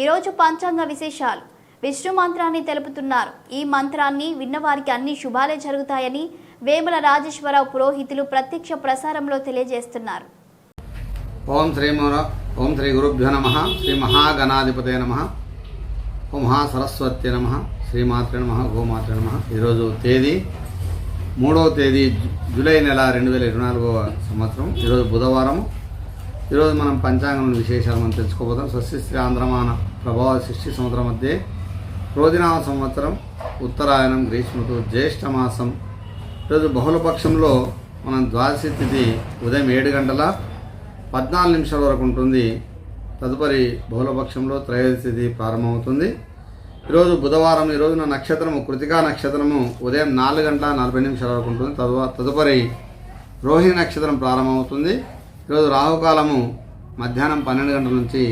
ఈరోజు పంచాంగ విశేషాలు. విష్ణు మంత్రాన్ని తెలుపుతున్నారు. ఈ మంత్రాన్ని విన్నవారికి అన్ని శుభాలే జరుగుతాయని వేముల రాజేశ్వరరావు పురోహితులు ప్రత్యక్ష ప్రసారంలో తెలియజేస్తున్నారు. ఓం శ్రీ ఓం శ్రీ గురుభ్యో నమ శ్రీ మహాగణాధిపతే నమ ఓం మహాసరస్వత్య నమ శ్రీమాత్రే నమ గోమాత్రే నమ. ఈరోజు తేదీ మూడవ తేదీ జూలై నెల రెండు వేల ఇరవై నాలుగవ సంవత్సరం. ఈరోజు బుధవారం ఈరోజు మనం పంచాంగం విశేషాలు మనం తెలుసుకోబోతాం స్వస్తి ఆంధ్రమాన ప్రభావ సృష్టి సంవత్సరం మధ్య రోజునామ సంవత్సరం ఉత్తరాయణం గ్రీష్మతో జ్యేష్ఠ మాసం. ఈరోజు బహుళపక్షంలో మనం ద్వాదశి తిథి ఉదయం ఏడు గంటల పద్నాలుగు నిమిషాల వరకు ఉంటుంది. తదుపరి బహుళపక్షంలో త్రయోదశి తిథి ప్రారంభమవుతుంది. ఈరోజు బుధవారం ఈరోజున నక్షత్రము కృతికా నక్షత్రము ఉదయం నాలుగు గంటల నలభై నిమిషాల వరకు ఉంటుంది. తదువ తదుపరి రోహిణి నక్షత్రం ప్రారంభమవుతుంది. ఈరోజు రాహుకాలము మధ్యాహ్నం పన్నెండు గంటల నుంచి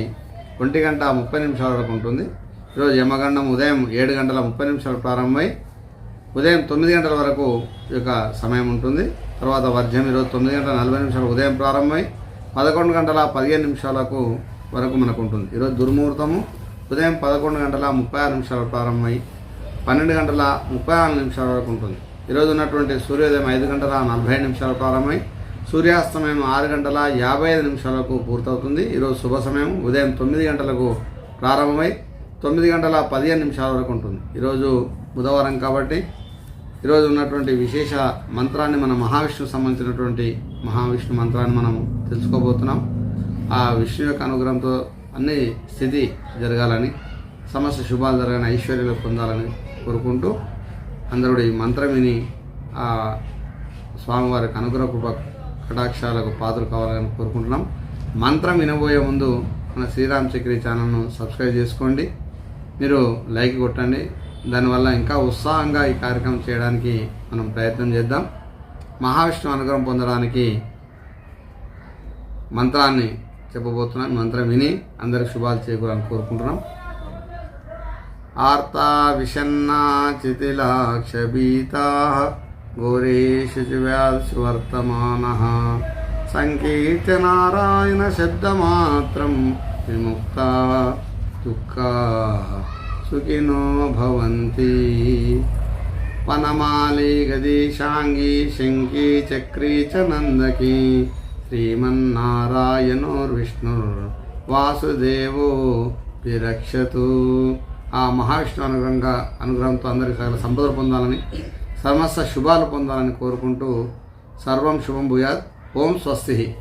ఒంటి గంట ముప్పై నిమిషాల వరకు ఉంటుంది. ఈరోజు యమగండం ఉదయం ఏడు గంటల ముప్పై నిమిషాలు ప్రారంభమై ఉదయం తొమ్మిది గంటల వరకు ఈ యొక్క సమయం ఉంటుంది. తర్వాత వర్జం ఈరోజు తొమ్మిది గంటల నలభై నిమిషాలు ఉదయం ప్రారంభమై పదకొండు గంటల పదిహేను నిమిషాలకు వరకు మనకు ఉంటుంది. ఈరోజు దుర్ముహూర్తము ఉదయం పదకొండు గంటల ముప్పై ఆరు నిమిషాలు ప్రారంభమై పన్నెండు గంటల ముప్పై ఆరు నిమిషాల వరకు ఉంటుంది. ఈరోజు ఉన్నటువంటి సూర్యోదయం ఐదు గంటల నలభై నిమిషాలు ప్రారంభమై సూర్యాస్తమయం ఆరు గంటల యాభై ఐదు నిమిషాలకు పూర్తవుతుంది. ఈరోజు శుభ సమయం. ఉదయం తొమ్మిది గంటలకు ప్రారంభమై తొమ్మిది గంటల పదిహేను నిమిషాల వరకు ఉంటుంది. ఈరోజు బుధవారం కాబట్టి ఈరోజు ఉన్నటువంటి విశేష మంత్రాన్ని మన మహావిష్ణుకు సంబంధించినటువంటి మహావిష్ణు మంత్రాన్ని మనం తెలుసుకోబోతున్నాం. ఆ విష్ణు యొక్క అనుగ్రహంతో అన్ని స్థితి జరగాలని సమస్త శుభాలు జరగని ఐశ్వర్యాలు పొందాలని కోరుకుంటూ అందరూ ఈ మంత్రం విని ఆ స్వామివారికి అనుగ్రహ కృప కటాక్షాలకు పాత్రలు కావాలని కోరుకుంటున్నాం. మంత్రం వినబోయే ముందు మన శ్రీరామ్ చక్రి ఛానల్ను సబ్స్క్రైబ్ చేసుకోండి. మీరు లైక్ కొట్టండి. దానివల్ల ఇంకా ఉత్సాహంగా ఈ కార్యక్రమం చేయడానికి మనం ప్రయత్నం చేద్దాం. మహావిష్ణు అనుగ్రహం పొందడానికి మంత్రాన్ని చెప్పబోతున్నాం. మంత్రం విని అందరికి శుభాలు చేకూరాలని కోరుకుంటున్నాం. ఆర్తా విషన్నా చితిలాక్షబీతా ఘోరేషు వ్యాసు వర్తమాన సంకీర్త్య నారాయణ శబ్దమాత్రం విముక్త దుఃఖా సుఖినో భవంతి వనమాలి గదీశాంగి శంకి చక్రీ చ నందకి శ్రీమన్నారాయణోర్విష్ణుర్ వాసుదేవో విరక్షతు ఆ మహావిష్ణు అనుగ్రహంగా అనుగ్రహంతో అందరికీ సకల సంపదలు పొందాలని సమస్త శుభాలు పొందాలని కోరుకుంటూ సర్వం శుభం భూయాత్. ఓం స్వస్తి.